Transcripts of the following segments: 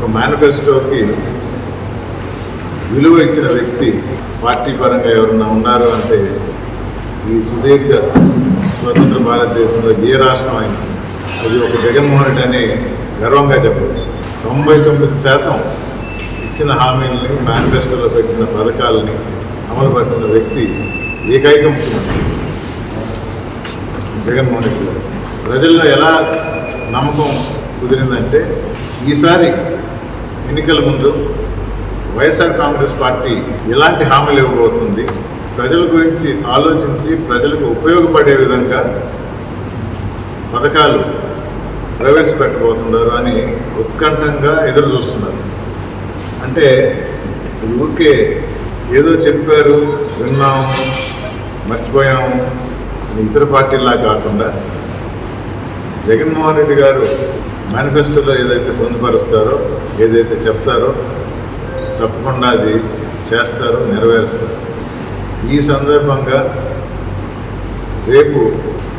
ఒక మేనిఫెస్టోకి విలువ ఇచ్చిన వ్యక్తి పార్టీ పరంగా ఎవరన్నా ఉన్నారు అంటే ఈ సుదీర్ఘ స్వతంత్ర భారతదేశంలో ఏ రాష్ట్రం అయినా అది ఒక జగన్మోహన్ రెడ్డి అని గర్వంగా చెప్పచ్చు తొంభై తొమ్మిది శాతం ఇచ్చిన హామీలని మేనిఫెస్టోలో పెట్టిన పథకాలని అమలుపరిచిన వ్యక్తి ఏకైక ముఖ్యమంత్రి జగన్మోహన్ రెడ్డి గారు. ప్రజల్లో ఎలా నమ్మకం కుదిరిందంటే ఈసారి ఎన్నికల ముందు వైఎస్ఆర్ కాంగ్రెస్ పార్టీ ఎలాంటి హామీలు ఇవ్వబోతుంది? ప్రజల గురించి ఆలోచించి ప్రజలకు ఉపయోగపడే విధంగా పథకాలు ప్రవేశపెట్టబోతున్నారు అని ఉత్కంఠంగా ఎదురు చూస్తున్నారు అంటే ఊరికే ఏదో చెప్పారు విన్నాము మర్చిపోయాము అని ఇతర పార్టీలా కాకుండా జగన్మోహన్ రెడ్డి గారు మేనిఫెస్టోలో ఏదైతే పొందుపరుస్తారో ఏదైతే చెప్తారో తప్పకుండా అది చేస్తారు నెరవేరుస్తారు. ఈ సందర్భంగా రేపు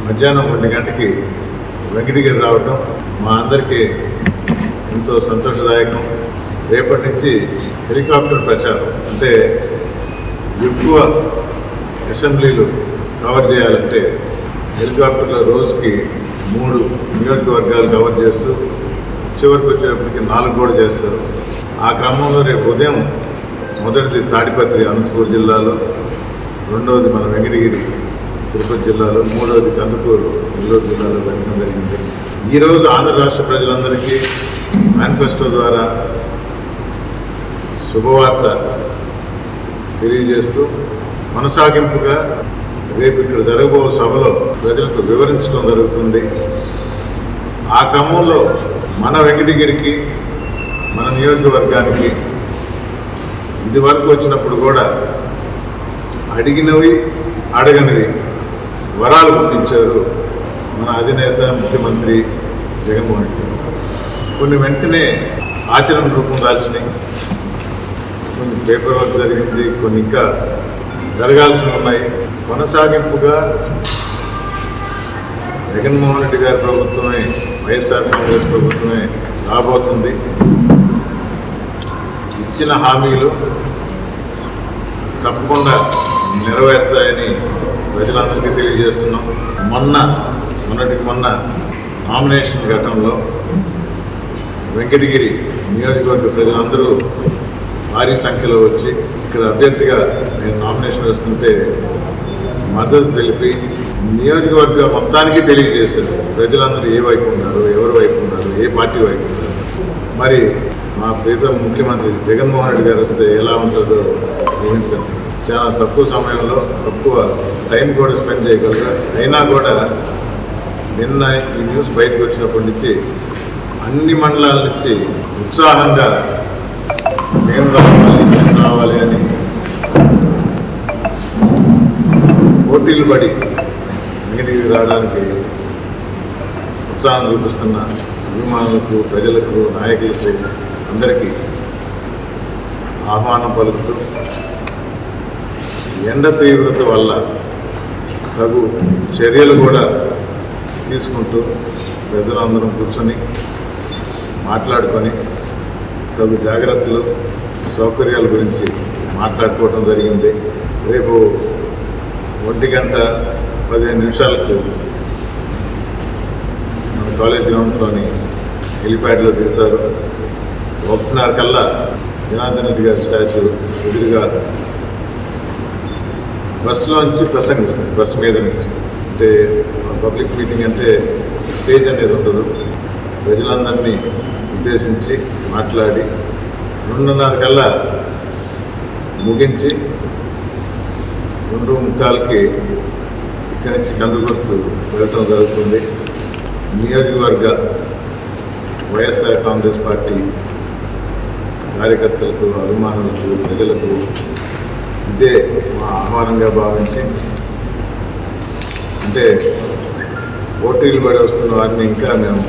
మధ్యాహ్నం ఒంటి గంటకి వెంకటగిరి రావటం మా అందరికీ ఎంతో సంతోషదాయకం. రేపటి నుంచి హెలికాప్టర్ ప్రచారం అంటే ఎక్కువ అసెంబ్లీలు కవర్ చేయాలంటే హెలికాప్టర్లో రోజుకి మూడు నియోజకవర్గాలు కవర్ చేస్తూ చివరికి వచ్చేటప్పటికి నాలుగు కూడా చేస్తారు. ఆ క్రమంలో రేపు ఉదయం మొదటిది తాడిపత్రి అనంతపూర్ జిల్లాలో రెండవది మన వెంకటగిరి తిరుపతి జిల్లాలో మూడవది కందుకూరు నెల్లూరు జిల్లాలో పెట్టడం జరిగింది. ఈరోజు ఆంధ్ర రాష్ట్ర ప్రజలందరికీ మేనిఫెస్టో ద్వారా శుభవార్త తెలియజేస్తూ కొనసాగింపుగా రేపు ఇక్కడ జరగబో సభలో ప్రజలకు వివరించడం జరుగుతుంది. ఆ క్రమంలో మన వెంకటగిరికి మన నియోజకవర్గానికి ఇది వరకు వచ్చినప్పుడు కూడా అడిగినవి అడగనివి. వరాలు పుట్టించారు మన అధినేత ముఖ్యమంత్రి జగన్మోహన్ రెడ్డి కొన్ని వెంటనే ఆచరణ రూపం దాల్చినాయి కొన్ని పేపర్ వర్క్ జరిగింది కొన్ని ఇంకా జరగాల్సి ఉన్నాయి. కొనసాగింపుగా జగన్మోహన్ రెడ్డి గారి ప్రభుత్వమే వైఎస్ఆర్ కాంగ్రెస్ ప్రభుత్వమే రాబోతుంది. ఇచ్చిన హామీలు తప్పకుండా నెరవేరుతాయని ప్రజలందరికీ తెలియజేస్తున్నాం. మొన్న మొన్నటికి మొన్న నామినేషన్ ఘట్టంలో వెంకటగిరి నియోజకవర్గ ప్రజలందరూ భారీ సంఖ్యలో వచ్చి ఇక్కడ అభ్యర్థిగా నేను నామినేషన్ వేస్తుంటే మద్దతు తెలిపి నియోజకవర్గ మొత్తానికి తెలియజేశారు. ప్రజలందరూ ఏ వైపు ఉన్నారు ఎవరి వైపు ఉన్నారు ఏ పార్టీ వైపు ఉన్నారు? మరి మా ప్రీతం ముఖ్యమంత్రి జగన్మోహన్ రెడ్డి గారు వస్తే ఎలా ఉంటుందో ఊహించండి. చాలా తక్కువ సమయంలో తక్కువ టైం కూడా స్పెండ్ చేయగలరు? అయినా కూడా నిన్న ఈ న్యూస్ బయటకు వచ్చినప్పటి నుంచి అన్ని మండలాల నుంచి ఉత్సాహంగా మేము రావాలి మేము రావాలి అని పోటీలు పడి రావడానికి ఉత్సాహం చూపిస్తున్న అభిమానులకు ప్రజలకు నాయకులకు అందరికీ ఆహ్వానం పలుకుతూ ఎండ తీవ్రత వల్ల తగు చర్యలు కూడా తీసుకుంటూ ప్రజలందరం కూర్చొని మాట్లాడుకొని తగు జాగ్రత్తలు సౌకర్యాల గురించి మాట్లాడుకోవడం జరిగింది. రేపు ఒంటి గంట పదిహేను నిమిషాలకు మన కాలేజ్ గ్రౌండ్లోని హెలిప్యాడ్లో దిగుతారు. ఒకటిన్నర కల్లా జనార్దన్ రెడ్డి గారి స్టాచ్యూ ఎదురుగా బస్సులోంచి ప్రసంగిస్తారు బస్ మీద నుంచి. అంటే పబ్లిక్ మీటింగ్ అంటే స్టేజ్ అనేది ఉండదు. ప్రజలందరినీ ఉద్దేశించి మాట్లాడి రెండున్నర కల్లా ముగించి రెండు ముఖాలకి ఇక్కడి నుంచి కందుకొట్టు వెళ్ళటం జరుగుతుంది. నియోజకవర్గ వైఎస్ఆర్ కాంగ్రెస్ పార్టీ కార్యకర్తలకు అభిమానులకు ప్రజలకు ఇదే మా ఆహ్వానంగా భావించి అంటే పోటీలు పడి వస్తున్న వారిని ఇంకా మేము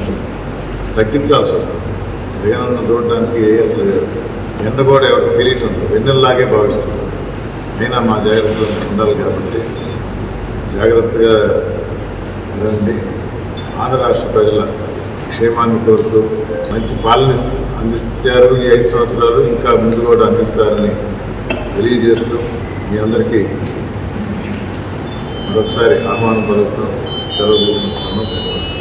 తగ్గించాల్సి వస్తుంది. జగనన్న చూడడానికి అసలు ఎండ కూడా ఎవరికి తెలియటం లేదు వెన్నెల్లాగే భావిస్తున్నాం. అయినా మా జాగ్రత్తలు ఉండాలి కాబట్టి జాగ్రత్తగా ఉండండి. ఆంధ్ర రాష్ట్ర ప్రజల క్షేమాన్ని కోరుతూ మంచి పాలన అందించారు ఈ ఐదు సంవత్సరాలు. ఇంకా ముందు కూడా అందిస్తారని తెలియజేస్తూ మీ అందరికీ మరొకసారి ఆహ్వానం పలుకుతూ సెలవు తీసుకుంటున్నాను.